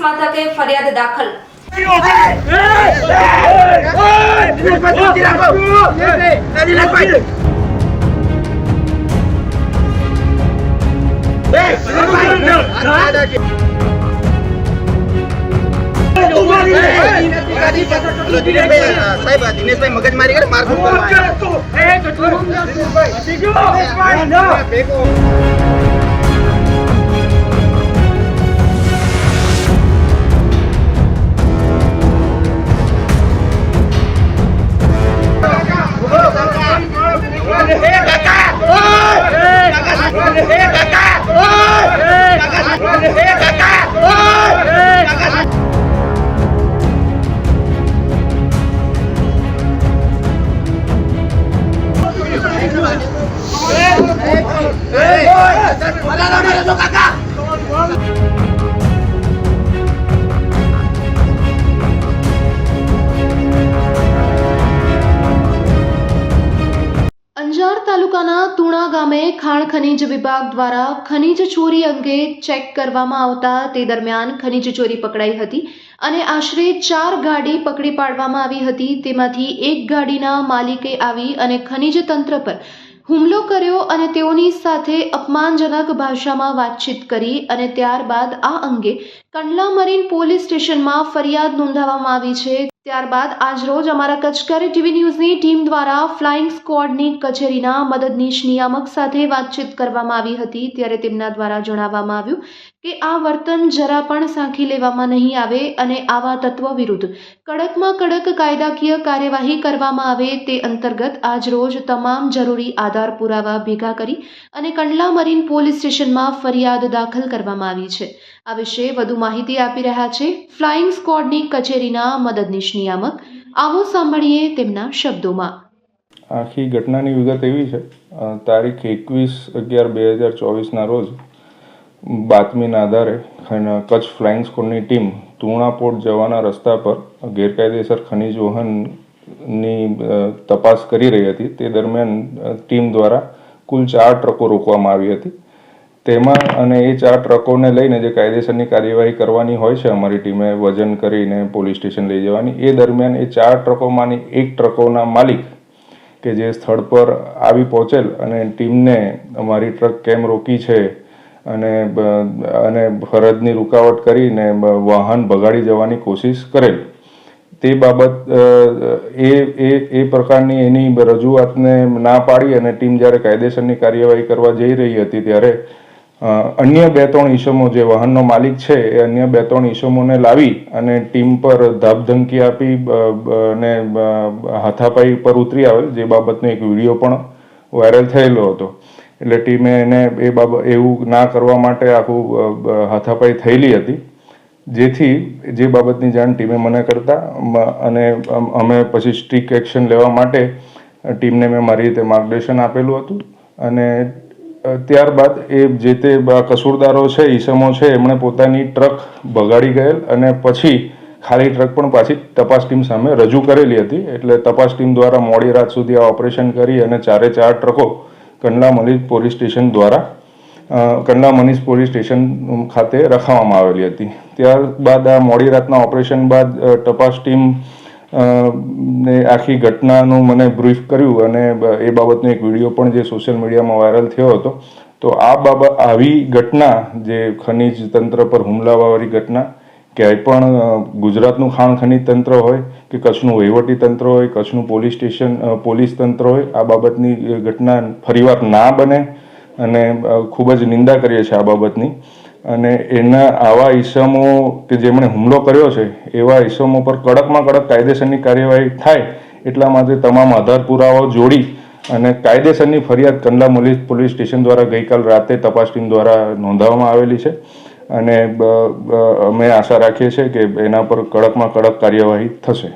મથકે ફરિયાદ દાખલ. સાહેબ દિનેશભાઈ મગજમારી કરે માર અંજાર તાલુકાના તુણા ગામે ખાણ ખનીજ વિભાગ દ્વારા ખનીજ ચોરી અંગે ચેક કરવામાં આવતા તે દરમિયાન ખનીજ ચોરી પકડાઈ હતી અને આશરે ચાર ગાડી પકડી પાડવામાં આવી હતી. તેમાંથી એક ગાડીના માલિકે આવી અને ખનીજ તંત્ર પર હુમલો કર્યો અને તેઓની સાથે અપમાનજનક ભાષામાં વાતચીત કરી અને ત્યારબાદ આ અંગે કંડલા મરીન પોલીસ સ્ટેશનમાં ફરિયાદ નોંધાવવામાં આવી છે. ત્યારબાદ આજરોજ અમારા કચકરી ટીવી ન્યૂઝની ટીમ દ્વારા ફ્લાઇંગ સ્કવોડની કચેરીના મદદનીશ નિયામક સાથે વાતચીત કરવામાં આવી હતી. ત્યારે તેમના દ્વારા જણાવવામાં આવ્યું કે આ વર્તન જરા પણ સાંખી લેવામાં નહીં આવે અને આવા તત્વ વિરુદ્ધ કડકમાં કડક કાયદાકીય કાર્યવાહી કરવામાં આવે તે અંતર્ગત આજરોજ તમામ જરૂરી આધાર પુરાવા ભેગા કરી અને કંડલા મરીન પોલીસ સ્ટેશનમાં ફરિયાદ દાખલ કરવામાં આવી છે. આ વિશે વધુ માહિતી આપી રહ્યા છે. ફ્લાઇંગ સ્ક્વોડની કચેરીના મદદનીશ નિયામક. આવો સાંભળીએ તેમના શબ્દોમાં. આખી ઘટનાની વિગત એવી છે. તારીખ એકવીસ અગિયાર બે હજાર ચોવીસના રોજ બાતમીના આધારે કચ્છ ફ્લાઇંગ સ્કોડની ટીમ તુણા જવાના રસ્તા પર ગેરકાયદેસર ખનિજ વહનની તપાસ કરી રહી હતી. તે દરમિયાન ટીમ દ્વારા કુલ ચાર ટ્રકો રોકવામાં આવી હતી. તેમાં અને એ ચાર ટ્રકોને લઈને જે કાયદેસરની કાર્યવાહી કરવાની હોય છે, અમારી ટીમે વજન કરીને પોલીસ સ્ટેશન લઈ જવાની, એ દરમિયાન એ ચાર ટ્રકોમાંની એક ટ્રકોના માલિક કે જે સ્થળ પર આવી પહોંચેલ અને ટીમને અમારી ટ્રક કેમ રોકી છે અને અને ફરજની રૂકાવટ કરીને વાહન ભગાડી જવાની કોશિશ કરેલ. તે બાબત એ એ એ પ્રકારની એની રજૂઆતને ના પાડી અને ટીમ જ્યારે કાયદેસરની કાર્યવાહી કરવા જઈ રહી હતી ત્યારે અન્ય બે ત્રણ ઈસમો જે વાહનનો માલિક છે, એ અન્ય બે ત્રણ ઈસમોને લાવી અને ટીમ પર ધાપધમકી આપી અને હાથાપાઈ પર ઉતરી આવેલ, જે બાબતનો એક વીડિયો પણ વાયરલ થયેલો હતો. એટલે ટીમે એને એ બાબત એવું ના કરવા માટે આખું હાથાપાઈ થયેલી હતી. જેથી જે બાબતની જાણ ટીમે મને કરતા અને અમે પછી સ્ટ્રિક એક્શન લેવા માટે ટીમને મેં મારી રીતે માર્ગદર્શન આપેલું હતું. અને ત્યારબાદ એ જે તે કસૂરદારો છે, ઈસમો છે, એમણે પોતાની ટ્રક બગાડી ગયેલ અને પછી ખાલી ટ્રક પણ પાછી તપાસ ટીમ સામે રજૂ કરેલી હતી. એટલે તપાસ ટીમ દ્વારા મોડી રાત સુધી આ ઓપરેશન કરી અને ચારે ચાર ટ્રકો કંડલા મનીષ પોલીસ સ્ટેશન દ્વારા કંડલા મનીષ પોલીસ સ્ટેશન ખાતે રખાવવામાં આવેલી હતી. ત્યારબાદ આ મોડી રાતના ઓપરેશન બાદ તપાસ ટીમ ને આખી ઘટનાનું મને બ્રીફ કર્યું અને એ બાબતનો એક વીડિયો પણ જે સોશિયલ મીડિયામાં વાયરલ થયો હતો. તો આ બાબત, આવી ઘટના, જે ખનિજ તંત્ર પર હુમલાવાળી ઘટના, ક્યાંય પણ ગુજરાતનું ખાણ ખનિજ તંત્ર હોય કે કચ્છનું વહીવટી તંત્ર હોય, કચ્છનું પોલીસ સ્ટેશન પોલીસ તંત્ર હોય, આ બાબતની ઘટના ફરીવાર ના બને અને ખૂબ જ નિંદા કરીએ છીએ આ બાબતની. અને એના આવા ઈસમો કે જેમણે હુમલો કર્યો છે, એવા ઈસમો પર કડકમાં કડક કાયદેસરની કાર્યવાહી થાય એટલા માટે તમામ આધાર પુરાવાઓ જોડી અને કાયદેસરની ફરિયાદ કંડલા પોલીસ સ્ટેશન દ્વારા ગઈકાલ રાતે તપાસ ટીમ દ્વારા નોંધાવવામાં આવેલી છે. અને અમે આશા રાખીએ છીએ કે એના પર કડકમાં કડક કાર્યવાહી થશે.